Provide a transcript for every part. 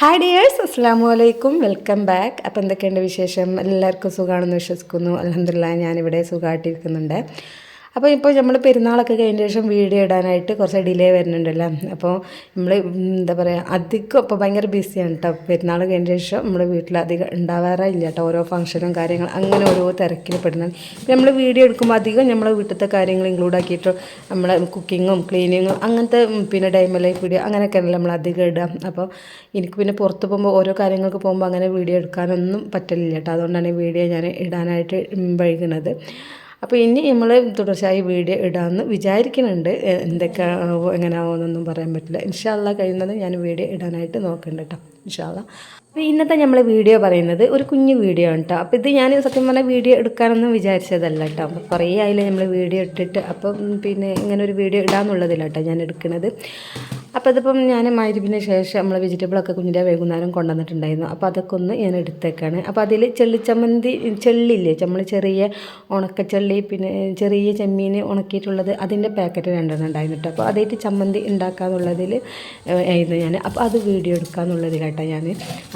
Hi dears അസ്സാം വലൈക്കും welcome back അപ്പോൾ എന്തൊക്കെയുണ്ട് വിശേഷം? എല്ലാവർക്കും സുഖമാണെന്ന് വിശ്വസിക്കുന്നു. അലഹമില്ല ഞാനിവിടെ സുഖമായിട്ടിരിക്കുന്നുണ്ട്. അപ്പോൾ ഇപ്പോൾ നമ്മൾ പെരുന്നാളൊക്കെ കഴിഞ്ഞ ശേഷം വീഡിയോ ഇടാനായിട്ട് കുറച്ച് ഡിലേ വരുന്നുണ്ടല്ലോ. അപ്പോൾ നമ്മൾ എന്താ പറയുക അധികം ഇപ്പോൾ ഭയങ്കര ബിസിയാണ് കേട്ടോ പെരുന്നാൾ കഴിഞ്ഞ ശേഷം നമ്മൾ വീട്ടിൽ അധികം ഉണ്ടാവാറില്ല കേട്ടോ ഓരോ ഫംഗ്ഷനും കാര്യങ്ങൾ അങ്ങനെ ഓരോ തിരക്കിൽ പെടുന്നത് നമ്മൾ വീഡിയോ എടുക്കുമ്പോൾ അധികം നമ്മളെ വീട്ടിലത്തെ കാര്യങ്ങൾ ഇൻക്ലൂഡ് ആക്കിയിട്ട് നമ്മളെ കുക്കിങ്ങും ക്ലീനിങ്ങും അങ്ങനത്തെ പിന്നെ ഡൈമ ലൈഫ് വീഡിയോ അങ്ങനെയൊക്കെയല്ല നമ്മൾ അധികം ഇടുക അപ്പോൾ എനിക്ക് പിന്നെ പുറത്ത് പോകുമ്പോൾ ഓരോ കാര്യങ്ങൾക്ക് പോകുമ്പോൾ അങ്ങനെ വീഡിയോ എടുക്കാനൊന്നും പറ്റില്ല കേട്ടോ അതുകൊണ്ടാണ് വീഡിയോ ഞാൻ ഇടാനായിട്ട് വൈകുന്നത്. അപ്പോൾ ഇനി നമ്മൾ തുടർച്ചയായി വീഡിയോ ഇടാമെന്ന് വിചാരിക്കുന്നുണ്ട്. എന്തൊക്കെ എങ്ങനെ ആവുമെന്നൊന്നും പറയാൻ പറ്റില്ല. ഇൻഷാല്ല കഴിയുന്നത് ഞാൻ വീഡിയോ ഇടാനായിട്ട് നോക്കുന്നുണ്ട് കേട്ടോ. ഇൻഷാല്ല അപ്പോൾ ഇന്നത്തെ നമ്മൾ വീഡിയോ പറയുന്നത് ഒരു കുഞ്ഞു വീഡിയോ ആണ് കേട്ടോ അപ്പോൾ ഇത് ഞാൻ സത്യം പറഞ്ഞാൽ വീഡിയോ എടുക്കാനൊന്നും വിചാരിച്ചതല്ല കേട്ടോ അപ്പോൾ കുറേ ആയില്ലേ നമ്മൾ വീഡിയോ ഇട്ടിട്ട്. അപ്പം പിന്നെ ഇങ്ങനെ ഒരു വീഡിയോ ഇടാന്നുള്ളതില്ല കേട്ടോ ഞാൻ എടുക്കുന്നത്. അപ്പോൾ അതിപ്പം ഞാൻ മരുവിന് ശേഷം നമ്മൾ വെജിറ്റബിളൊക്കെ കുഞ്ഞിന്റെ വൈകുന്നേരം കൊണ്ടുവന്നിട്ടുണ്ടായിരുന്നു. അപ്പോൾ അതൊക്കെ ഒന്ന് ഞാൻ എടുത്തേക്കാണ്. അപ്പോൾ അതിൽ ചെള്ളിച്ചമ്മന്തി ചെള്ളില്ലേ? നമ്മൾ ചെറിയ ഉണക്കച്ചെള്ളി പിന്നെ ചെറിയ ചെമ്മീൻ ഉണക്കിയിട്ടുള്ളത് അതിന്റെ പാക്കറ്റ് രണ്ടെണ്ണം ഉണ്ടായിരുന്നു കേട്ടോ അപ്പോൾ അതായിട്ട് ചമ്മന്തി ഉണ്ടാക്കാന്നുള്ളതിൽ ആയിരുന്നു ഞാൻ അപ്പോൾ അത് വീഡിയോ എടുക്കാന്നുള്ളതിലാട്ടോ ഞാൻ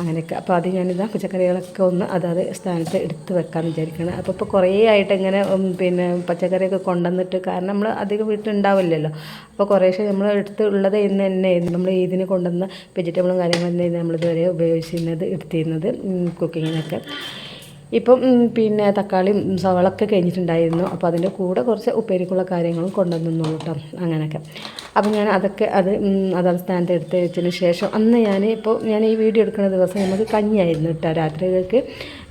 അങ്ങനെയൊക്കെ. അപ്പോൾ അത് ഞാനിതാ പച്ചക്കറികളൊക്കെ ഒന്ന് അതാത് സ്ഥാനത്ത് എടുത്ത് വെക്കാമെന്ന് വിചാരിക്കണം. അപ്പോൾ ഇപ്പോൾ കുറേ ആയിട്ട് ഇങ്ങനെ പിന്നെ പച്ചക്കറിയൊക്കെ കൊണ്ടുവന്നിട്ട് കാരണം നമ്മൾ അധികം വീട്ടിലുണ്ടാവില്ലല്ലോ. അപ്പോൾ കുറേശ്ശെ നമ്മൾ എടുത്ത് ഉള്ളത് ഇന്ന് തന്നെ നമ്മൾ ഇതിന് കൊണ്ടുവന്ന വെജിറ്റബിളും കാര്യങ്ങളും തന്നെ നമ്മളിതുവരെ ഉപയോഗിച്ചിരുന്നത് എടുത്തിരുന്നത് കുക്കിങ്ങിനൊക്കെ. ഇപ്പം പിന്നെ തക്കാളിയും സവളൊക്കെ കഴിഞ്ഞിട്ടുണ്ടായിരുന്നു. അപ്പോൾ അതിന്റെ കൂടെ കുറച്ച് ഉപ്പേരിക്കുള്ള കാര്യങ്ങളും കൊണ്ടുവന്നു കേട്ടോ അങ്ങനെയൊക്കെ. അപ്പോൾ ഞാൻ അതൊക്കെ അത് അതാ സ്ഥാനത്ത് എടുത്ത് വെച്ചതിന് ശേഷം അന്ന് ഞാൻ ഇപ്പോൾ ഞാൻ ഈ വീഡിയോ എടുക്കുന്ന ദിവസം നമുക്ക് കഞ്ഞിയായിരുന്നു കേട്ടോ രാത്രികൾക്ക്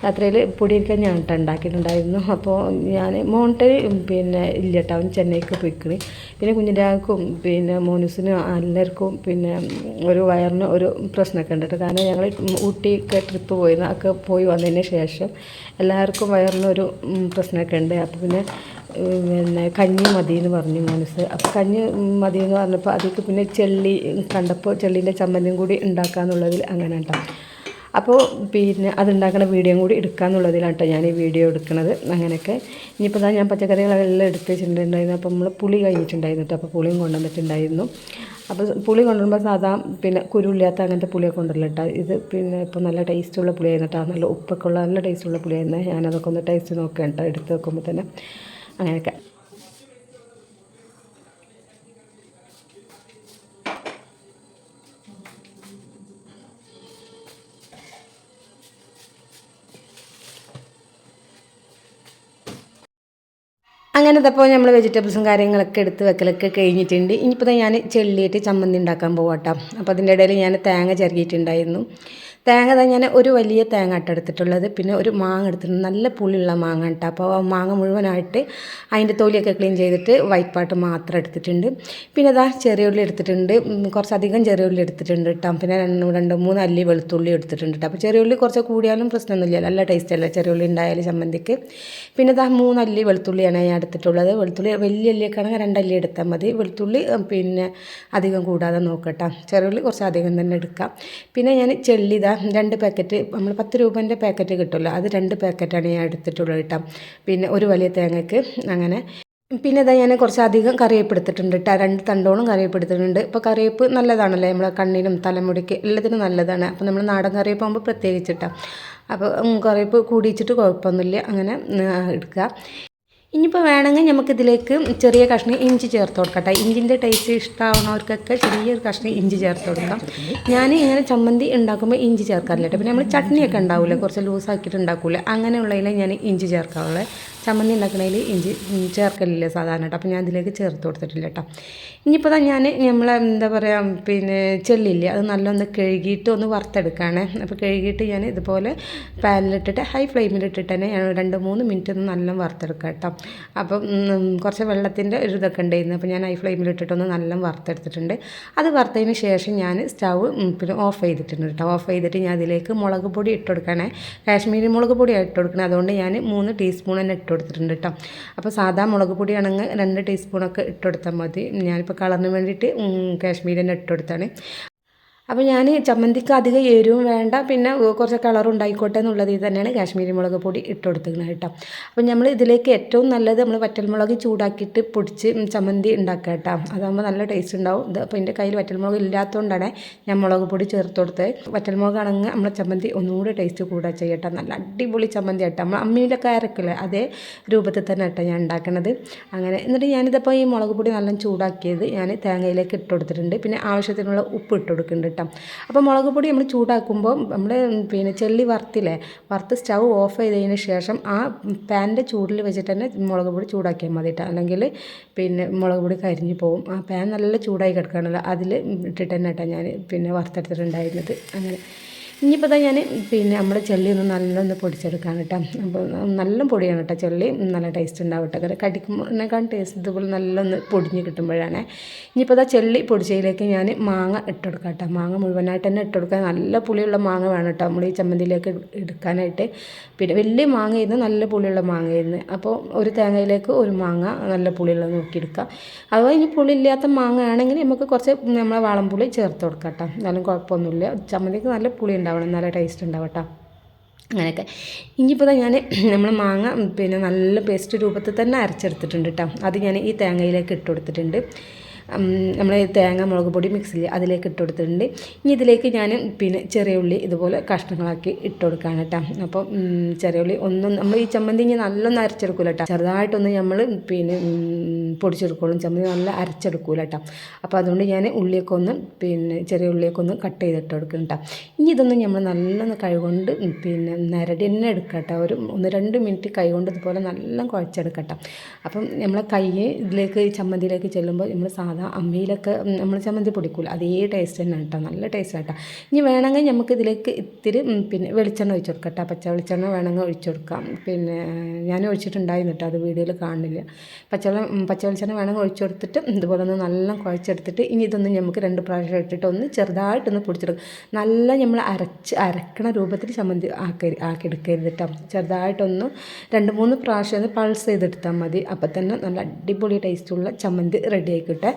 രാത്രിയിൽ പൊടിയരിക്കഞ്ഞാണ് കേട്ടോ ഉണ്ടാക്കിയിട്ടുണ്ടായിരുന്നു. അപ്പോൾ ഞാൻ മോണ്ടെ പിന്നെ ഇല്ല കേട്ടോ അവൻ ചെന്നൈക്ക് പോയിക്കണി. പിന്നെ കുഞ്ഞിന്റെക്കും പിന്നെ മോനുസിനും എല്ലാവർക്കും പിന്നെ ഒരു വയറിന് ഒരു പ്രശ്നമൊക്കെ ഉണ്ട് കേട്ടോ കാരണം ഞങ്ങൾ ഊട്ടിക്ക് ട്രിപ്പ് പോയിരുന്നു. ഒക്കെ പോയി വന്നതിന് ശേഷം എല്ലാവർക്കും വയറിനൊരു പ്രശ്നമൊക്കെ ഉണ്ട്. അപ്പോൾ പിന്നെ പിന്നെ കഞ്ഞി മതി എന്ന് പറഞ്ഞു മനസ്സ്. അപ്പോൾ കഞ്ഞി മതി എന്ന് പറഞ്ഞപ്പോൾ അതിലേക്ക് പിന്നെ ചെള്ളി കണ്ടപ്പോൾ ചെള്ളീന്റെ ചമ്മന്തിയും കൂടി ഉണ്ടാക്കാന്നുള്ളതിൽ അങ്ങനെ ഉണ്ടാവും അപ്പോൾ പിന്നെ അതുണ്ടാക്കുന്ന വീഡിയോ കൂടി എടുക്കാന്നുള്ളതിലാണ് കേട്ടോ ഞാൻ ഈ വീഡിയോ എടുക്കുന്നത് അങ്ങനെയൊക്കെ. ഇനിയിപ്പോൾ ഞാൻ പച്ചക്കറികളെല്ലാം എടുത്ത് വെച്ചിട്ടുണ്ടായിരുന്നു. അപ്പോൾ നമ്മൾ പുളി കഴിഞ്ഞിട്ടുണ്ടായിരുന്നു കേട്ടോ അപ്പോൾ പുളിയും കൊണ്ടുവന്നിട്ടുണ്ടായിരുന്നു. അപ്പോൾ പുളി കൊണ്ടുവരുമ്പോൾ സാധാ പിന്നെ കുരുവില്ലാത്ത അങ്ങനത്തെ പുളിയൊക്കെ കൊണ്ടുവരില്ല കേട്ടോ ഇത് പിന്നെ ഇപ്പോൾ നല്ല ടേസ്റ്റുള്ള പുളിയായിരുന്നു കേട്ടോ നല്ല ഉപ്പൊക്കെ ഉള്ള നല്ല ടേസ്റ്റുള്ള പുളിയായിരുന്നു. ഞാനതൊക്കെ ഒന്ന് ടേസ്റ്റ് നോക്കുകയാണ് കേട്ടോ എടുത്ത് വെക്കുമ്പോൾ തന്നെ. അങ്ങനെയൊക്കെ. അങ്ങനത്തെ അപ്പോൾ നമ്മൾ വെജിറ്റബിൾസും കാര്യങ്ങളൊക്കെ എടുത്ത് വെക്കലൊക്കെ കഴിഞ്ഞിട്ടുണ്ട്. ഇനിയിപ്പോൾ ഞാൻ ചെള്ളിയിട്ട് ചമ്മന്തി ഉണ്ടാക്കാൻ പോവാട്ടോ. അപ്പോൾ അതിന്റെ ഇടയിൽ ഞാൻ തേങ്ങ ചിരകിയിട്ടുണ്ടായിരുന്നു. തേങ്ങ ഞാൻ ഒരു വലിയ തേങ്ങ ഇട്ട് എടുത്തിട്ടുള്ളത്. പിന്നെ ഒരു മാങ്ങ എടുത്തിട്ടുണ്ട്. നല്ല പുളിയുള്ള മാങ്ങ കേട്ടോ അപ്പോൾ ആ മാങ്ങ മുഴുവനായിട്ട് അതിന്റെ തൊലിയൊക്കെ ക്ലീൻ ചെയ്തിട്ട് വൈറ്റ് മാത്രം എടുത്തിട്ടുണ്ട്. പിന്നെ അതാ ചെറിയ ഉള്ളി എടുത്തിട്ടുണ്ട്. കുറച്ചധികം ചെറിയ ഉള്ളി എടുത്തിട്ടുണ്ട് കേട്ടോ. പിന്നെ രണ്ട് രണ്ട് മൂന്ന് അല്ലി വെളുത്തുള്ളി എടുത്തിട്ടുണ്ട് കേട്ടോ. അപ്പോൾ ചെറിയ ഉള്ളി കുറച്ച് കൂടിയാലും പ്രശ്നമൊന്നുമില്ല. നല്ല ടേസ്റ്റ് അല്ലേ ചെറിയ ഉള്ളി ഉണ്ടായാലും ചമ്മന്തിക്ക്. പിന്നെ ഇതാ മൂന്നല്ലി വെളുത്തുള്ളിയാണ് ഞാൻ എടുത്തിട്ടുള്ളത്. വെളുത്തുള്ളി വലിയ അല്ലിയൊക്കെ ആണെങ്കിൽ രണ്ടല്ലി എടുത്താൽ മതി. വെളുത്തുള്ളി പിന്നെ അധികം കൂടാതെ നോക്കട്ടോ ചെറിയ ഉള്ളി കുറച്ച് അധികം തന്നെ എടുക്കാം. പിന്നെ ഞാൻ ചെള്ളി ഇതാ രണ്ട് പാക്കറ്റ് നമ്മൾ പത്ത് രൂപേന്റെ പാക്കറ്റ് കിട്ടുമല്ലോ അത് രണ്ട് പാക്കറ്റാണ് ഞാൻ എടുത്തിട്ടുള്ളത് കേട്ടോ. പിന്നെ ഒരു വലിയ തേങ്ങയ്ക്ക് അങ്ങനെ. പിന്നെ ഇതാ ഞാൻ കുറച്ചധികം കറിവേപ്പ് എടുത്തിട്ടുണ്ട് കേട്ടോ രണ്ട് തണ്ടോളം കറിവേപ്പ് എടുത്തിട്ടുണ്ട് ഇപ്പോൾ കറിവേപ്പ് നല്ലതാണല്ലേ നമ്മളെ കണ്ണിനും തലമുടിക്ക് എല്ലാത്തിനും നല്ലതാണ്. അപ്പോൾ നമ്മൾ നാടൻ കറിവേപ്പ് ആകുമ്പോൾ പ്രത്യേകിച്ചിട്ടാണ് അപ്പോൾ കറിവേപ്പ് കൂടിയിച്ചിട്ട് കുഴപ്പമൊന്നുമില്ല അങ്ങനെ എടുക്കുക. ഇനിയിപ്പോൾ വേണമെങ്കിൽ നമുക്കിതിലേക്ക് ചെറിയ കഷ്ണം ഇഞ്ചി ചേർത്ത് കൊടുക്കട്ടെ. ഇഞ്ചിന്റെ ടേസ്റ്റ് ഇഷ്ടമാവുന്നവർക്കൊക്കെ ചെറിയൊരു കഷ്ണം ഇഞ്ചി ചേർത്ത് കൊടുക്കാം. ഞാൻ ഇങ്ങനെ ചമ്മന്തി ഉണ്ടാക്കുമ്പോൾ ഇഞ്ചി ചേർക്കാറില്ല പിന്നെ നമ്മൾ ചട്നിയൊക്കെ ഉണ്ടാവില്ലേ കുറച്ച് ലൂസാക്കിയിട്ട് ഉണ്ടാക്കില്ല അങ്ങനെയുള്ളതിൽ ഞാൻ ഇഞ്ചി ചേർക്കാറുള്ളത് ചമ്മന്തി ഉണ്ടാക്കണതിൽ ഇഞ്ചി ചേർക്കലില്ല സാധാരണ അപ്പോൾ ഞാൻ ഇതിലേക്ക് ചേർത്ത് കൊടുത്തിട്ടില്ല കേട്ടോ. ഇനിയിപ്പോൾ ഞാൻ നമ്മൾ എന്താ പറയുക പിന്നെ ചെല്ലില്ലേ അത് നല്ലൊന്ന് കഴുകിയിട്ട് ഒന്ന് വറുത്തെടുക്കുകയാണ് അപ്പോൾ കഴുകിയിട്ട് ഞാൻ ഇതുപോലെ പാനിലിട്ടിട്ട് ഹൈ ഫ്ലെയിമിലിട്ടിട്ട് തന്നെ ഞാൻ രണ്ട് മൂന്ന് മിനിറ്റ് ഒന്ന് നല്ല വറുത്തെടുക്കാം കേട്ടോ. അപ്പം കുറച്ച് വെള്ളത്തിന്റെ ഒരു ഇതൊക്കെ ഉണ്ടായിരുന്നു. അപ്പോൾ ഞാൻ ഹൈ ഫ്ലെയിമിലിട്ടിട്ടൊന്ന് നല്ല വറുത്തെടുത്തിട്ടുണ്ട്. അത് വറുത്തതിന് ശേഷം ഞാൻ സ്റ്റവ് പിന്നെ ഓഫ് ചെയ്തിട്ടുണ്ട് കേട്ടോ. ഓഫ് ചെയ്തിട്ട് ഞാൻ അതിലേക്ക് മുളക് പൊടി ഇട്ട് കൊടുക്കണേ. കാശ്മീരി മുളക് പൊടിയാണ് ഇട്ട് കൊടുക്കണേ. അതുകൊണ്ട് ഞാൻ മൂന്ന് ടീസ്പൂൺ തന്നെ ഇട്ട് കൊടുത്തിട്ടുണ്ട് കേട്ടോ അപ്പോൾ സാധാ മുളക് പൊടിയാണെങ്കിൽ രണ്ട് ടീസ്പൂണൊക്കെ ഇട്ട് കൊടുത്താൽ മതി. ഞാനിപ്പോൾ കളറിന് വേണ്ടിയിട്ട് കാശ്മീരി തന്നെ ഇട്ട് കൊടുത്താണ് അപ്പോൾ ഞാൻ ചമ്മന്തിക്ക് അധികം എരിവും വേണ്ട പിന്നെ കുറച്ച് കളർ ഉണ്ടായിക്കോട്ടെ ഇത് തന്നെയാണ് കാശ്മീരി മുളക് പൊടി ഇട്ട് കൊടുത്തിരിക്കുന്നത് കേട്ടോ. അപ്പോൾ നമ്മൾ ഇതിലേക്ക് ഏറ്റവും നല്ലത് നമ്മൾ വറ്റൽമുളക് ചൂടാക്കിയിട്ട് പൊടിച്ച് ചമ്മന്തി ഉണ്ടാക്കുക കേട്ടോ. അതാകുമ്പോൾ നല്ല ടേസ്റ്റ് ഉണ്ടാവും. ഇത് അപ്പോൾ എന്റെ കയ്യിൽ വറ്റൽമുളക് ഇല്ലാത്തതുകൊണ്ടാണ് ഞാൻ മുളക് പൊടി ചേർത്ത് കൊടുത്തത്. വറ്റൽമുളകാണെങ്കിൽ നമ്മളെ ചമ്മന്തി ഒന്നുകൂടി ടേസ്റ്റ് കൂടാ ചെയ്യട്ടെ നല്ല അടിപൊളി ചമ്മന്തി ആട്ടോ നമ്മൾ അമ്മീന്റെ അരക്കില്ലേ അതേ രൂപത്തിൽ തന്നെ ആട്ടോ ഞാൻ ഉണ്ടാക്കണത്. അങ്ങനെ എന്നിട്ട് ഞാനിതപ്പോൾ ഈ മുളക് പൊടി നല്ല ചൂടാക്കിയത് ഞാൻ തേങ്ങയിലേക്ക് ഇട്ട് കൊടുത്തിട്ടുണ്ട്. പിന്നെ ആവശ്യത്തിനുള്ള ഉപ്പ് ഇട്ട് കൊടുക്കുന്നുണ്ട് കേട്ടോ. അപ്പോൾ മുളക് പൊടി നമ്മൾ ചൂടാക്കുമ്പോൾ നമ്മൾ പിന്നെ ചെല്ലി വറുത്തില്ലേ വറുത്ത് സ്റ്റൗ ഓഫ് ചെയ്തതിന് ശേഷം ആ പാനിന്റെ ചൂടിൽ വെച്ചിട്ട് തന്നെ മുളക് പൊടി ചൂടാക്കിയാൽ മതി കേട്ടോ. അല്ലെങ്കിൽ പിന്നെ മുളക് പൊടി കരിഞ്ഞു പോകും. ആ പാൻ നല്ല ചൂടായി കിടക്കുകയാണല്ലോ. അതിൽ ഇട്ടിട്ട് തന്നെ കേട്ടോ ഞാൻ പിന്നെ വറുത്തെടുത്തിട്ടുണ്ടായിരുന്നത്. അങ്ങനെ. ഇനിയിപ്പോൾ ഞാൻ പിന്നെ നമ്മുടെ ചെള്ളി ഒന്ന് നല്ലൊന്ന് പൊടിച്ചെടുക്കാൻ കേട്ടോ അപ്പോൾ നല്ല പൊടിയാണ് കേട്ടോ ചെള്ളി. നല്ല ടേസ്റ്റ് ഉണ്ടാവും കേട്ടോ കടിക്കുമ്പോഴേക്കാൾ ടേസ്റ്റ് ഇതുപോലെ നല്ലൊന്ന് പൊടിഞ്ഞ് കിട്ടുമ്പോഴാണ്. ഇനിയിപ്പോൾ അതാ ചെള്ളി പൊടിച്ചതിലേക്ക് ഞാൻ മാങ്ങ ഇട്ടെടുക്കാം കേട്ടോ മാങ്ങ മുഴുവനായിട്ട് തന്നെ ഇട്ടെടുക്കാൻ നല്ല പുളിയുള്ള മാങ്ങ വേണം കേട്ടോ നമ്മൾ ഈ ചമ്മന്തിയിലേക്ക് എടുക്കാനായിട്ട്. പിന്നെ വലിയ മാങ്ങയായിരുന്നു നല്ല പുളിയുള്ള മാങ്ങയായിരുന്നു. അപ്പോൾ ഒരു തേങ്ങയിലേക്ക് ഒരു മാങ്ങ നല്ല പുളിയുള്ളത് നോക്കിയെടുക്കുക അതുപോലെ ഇനി പുളി ഇല്ലാത്ത മാങ്ങ ആണെങ്കിൽ നമുക്ക് കുറച്ച് നമ്മളെ വാളംപുളി ചേർത്ത് കൊടുക്കാം കേട്ടോ എന്നാലും കുഴപ്പമൊന്നുമില്ല. ചമ്മന്തിക്ക് നല്ല പുളി ഉണ്ടാവണം നല്ല ടേസ്റ്റ് ഉണ്ടാവും കേട്ടോ അങ്ങനെയൊക്കെ ഇനിയിപ്പോൾ ഞാൻ നമ്മൾ മാങ്ങ പിന്നെ നല്ല പേസ്റ്റ് രൂപത്തിൽ തന്നെ അരച്ചെടുത്തിട്ടുണ്ട് കേട്ടോ അത് ഞാൻ ഈ തേങ്ങയിലേക്ക് ഇട്ട് കൊടുത്തിട്ടുണ്ട്. നമ്മൾ തേങ്ങ മുളക് പൊടി മിക്സിൽ അതിലേക്ക് ഇട്ട് കൊടുത്തിട്ടുണ്ട്. ഇനി ഇതിലേക്ക് ഞാൻ പിന്നെ ചെറിയ ഉള്ളി ഇതുപോലെ കഷ്ണങ്ങളാക്കി ഇട്ട് കൊടുക്കുകയാണ് കേട്ടോ അപ്പോൾ ചെറിയ ഉള്ളി ഒന്നും നമ്മൾ ഈ ചമ്മന്തി ഇനി നല്ലൊന്നും അരച്ചെടുക്കില്ല കേട്ടോ ചെറുതായിട്ടൊന്ന് നമ്മൾ പിന്നെ പൊടിച്ചെടുക്കുള്ളൂ. ചമ്മന്തി നല്ല അരച്ചെടുക്കൂല കേട്ടോ അപ്പോൾ അതുകൊണ്ട് ഞാൻ ഉള്ളിയൊക്കെ ഒന്ന് പിന്നെ ചെറിയ ഉള്ളിയൊക്കെ ഒന്ന് കട്ട് ചെയ്തിട്ട് കൊടുക്കണം കേട്ടോ ഇനി ഇതൊന്നും നമ്മൾ നല്ലൊന്ന് കൈകൊണ്ട് പിന്നെ നരടി തന്നെ എടുക്കട്ടെ കേട്ടോ ഒരു ഒന്ന് രണ്ട് മിനിറ്റ് കൈകൊണ്ട് ഇതുപോലെ നല്ല കുഴച്ചെടുക്കട്ടോ അപ്പം നമ്മളെ കൈ ഇതിലേക്ക് ചമ്മന്തിയിലേക്ക് ചെല്ലുമ്പോൾ നമ്മൾ സാധാ അമ്മിയിലൊക്കെ നമ്മൾ ചമ്മന്തി പൊടിക്കൂല. അതേ ടേസ്റ്റ് തന്നെ കേട്ടോ. നല്ല ടേസ്റ്റ് കേട്ടോ ഇനി വേണമെങ്കിൽ നമുക്ക് ഇതിലേക്ക് ഇത്തിരി പിന്നെ വെളിച്ചെണ്ണ ഒഴിച്ചു കൊടുക്കാം പച്ച വെളിച്ചെണ്ണ വേണമെങ്കിൽ ഒഴിച്ചു കൊടുക്കാം. പിന്നെ ഞാൻ ഒഴിച്ചിട്ടുണ്ടായിരുന്നു കേട്ടോ. അത് വീഡിയോയിൽ കാണില്ല പച്ചവെള്ളം പച്ച വെളിച്ചെണ്ണ വേണമെങ്കിൽ ഒഴിച്ചു കൊടുത്തിട്ട് ഇതുപോലെ ഒന്ന് നല്ല കുഴച്ചെടുത്തിട്ട് ഇനി ഇതൊന്ന് നമുക്ക് രണ്ട് പ്രാവശ്യം ഇട്ടിട്ട് ഒന്ന് ചെറുതായിട്ടൊന്ന് പൊടിച്ചെടുക്കും. നല്ല നമ്മൾ അരച്ച് അരക്കണ രൂപത്തിൽ ചമ്മന്തി ആക്കി ആക്കിയെടുക്കരുത് കേട്ടോ. ചെറുതായിട്ടൊന്ന് രണ്ട് മൂന്ന് പ്രാവശ്യം ഒന്ന് പൾസ് ചെയ്തെടുത്താൽ മതി. അപ്പം തന്നെ നല്ല അടിപൊളി ടേസ്റ്റുള്ള ചമ്മന്തി റെഡി ആയിക്കോട്ടെ.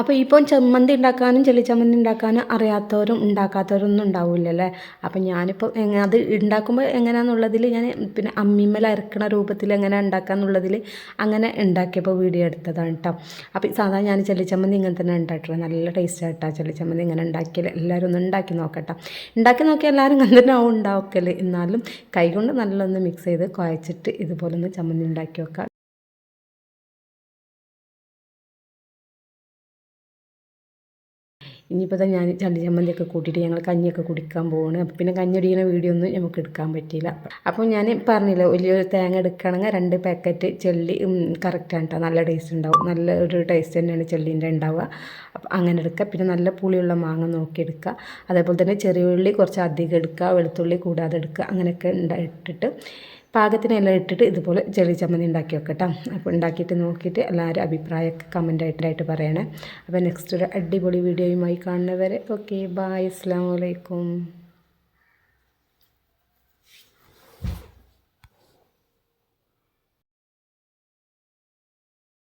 അപ്പോൾ ഇപ്പം ചമ്മന്തി ഉണ്ടാക്കാനും ചെളി ചമ്മന്തി ഉണ്ടാക്കാനും അറിയാത്തവരും ഉണ്ടാക്കാത്തവരും ഒന്നും ഉണ്ടാവില്ലല്ലേ? അപ്പം ഞാനിപ്പോൾ അത് ഉണ്ടാക്കുമ്പോൾ എങ്ങനെയാണെന്നുള്ളതിൽ ഞാൻ പിന്നെ അമ്മിമ്മൽ അരക്കണ രൂപത്തിൽ എങ്ങനെ ഉണ്ടാക്കാന്നുള്ളതിൽ അങ്ങനെ ഉണ്ടാക്കിയപ്പോൾ വീഡിയോ എടുത്തതാണ് കേട്ടോ അപ്പോൾ സാധാരണ ഞാൻ ചെളി ചമ്മന്തി ഇങ്ങനെ തന്നെ ഉണ്ടാക്കിയിട്ടുള്ളത് നല്ല ടേസ്റ്റ് ആയിട്ടാ ചെളി ചമ്മന്തി ഇങ്ങനെ ഉണ്ടാക്കിയാൽ എല്ലാവരും ഒന്ന് ഉണ്ടാക്കി നോക്കട്ടെ. ഉണ്ടാക്കി നോക്കിയാൽ എല്ലാവരും ഇങ്ങനെ തന്നെ ആവും ഉണ്ടാക്കൽ എന്നാലും കൈകൊണ്ട് നല്ലൊന്ന് മിക്സ് ചെയ്ത് കുഴച്ചിട്ട് ഇതുപോലൊന്ന് ചമ്മന്തി ഉണ്ടാക്കി വെക്കാം. ഇനിയിപ്പോൾ തന്നെ ഞാൻ ചണ്ടി ചമ്മന്തിയൊക്കെ കൂട്ടിയിട്ട് ഞങ്ങൾ കഞ്ഞിയൊക്കെ കുടിക്കാൻ പോവാണ്. അപ്പോൾ പിന്നെ കഞ്ഞി വീഡിയോ ഒന്നും നമുക്ക് എടുക്കാൻ പറ്റിയില്ല. അപ്പോൾ ഞാൻ പറഞ്ഞില്ല വലിയൊരു തേങ്ങ എടുക്കുകയാണെങ്കിൽ രണ്ട് പാക്കറ്റ് ചെള്ളി കറക്റ്റാണ് കേട്ടോ നല്ല ടേസ്റ്റ് ഉണ്ടാവും. നല്ല ഒരു ടേസ്റ്റ് തന്നെയാണ് ചെള്ളീന്റെ ഉണ്ടാവുക. അപ്പോൾ അങ്ങനെ എടുക്കുക പിന്നെ നല്ല പുളിയുള്ള മാങ്ങ നോക്കി എടുക്കുക അതേപോലെ തന്നെ ചെറിയ ഉള്ളി കുറച്ച് അധികം എടുക്കുക വെളുത്തുള്ളി കൂടാതെ എടുക്കുക അങ്ങനെയൊക്കെ ഇട്ടിട്ട് പാകത്തിനെല്ലാം ഇട്ടിട്ട് ഇതുപോലെ ചെറിയ ചമ്മന്തി ഉണ്ടാക്കി വെക്കട്ടോ. അപ്പോൾ ഉണ്ടാക്കിയിട്ട് നോക്കിയിട്ട് എല്ലാവരും അഭിപ്രായമൊക്കെ കമന്റായിട്ടായിട്ട് പറയണേ. അപ്പോൾ നെക്സ്റ്റ് ഒരു അടിപൊളി വീഡിയോയുമായി കാണുന്നവരെ. ഓക്കെ ബായ് അസ്സാം വലൈക്കും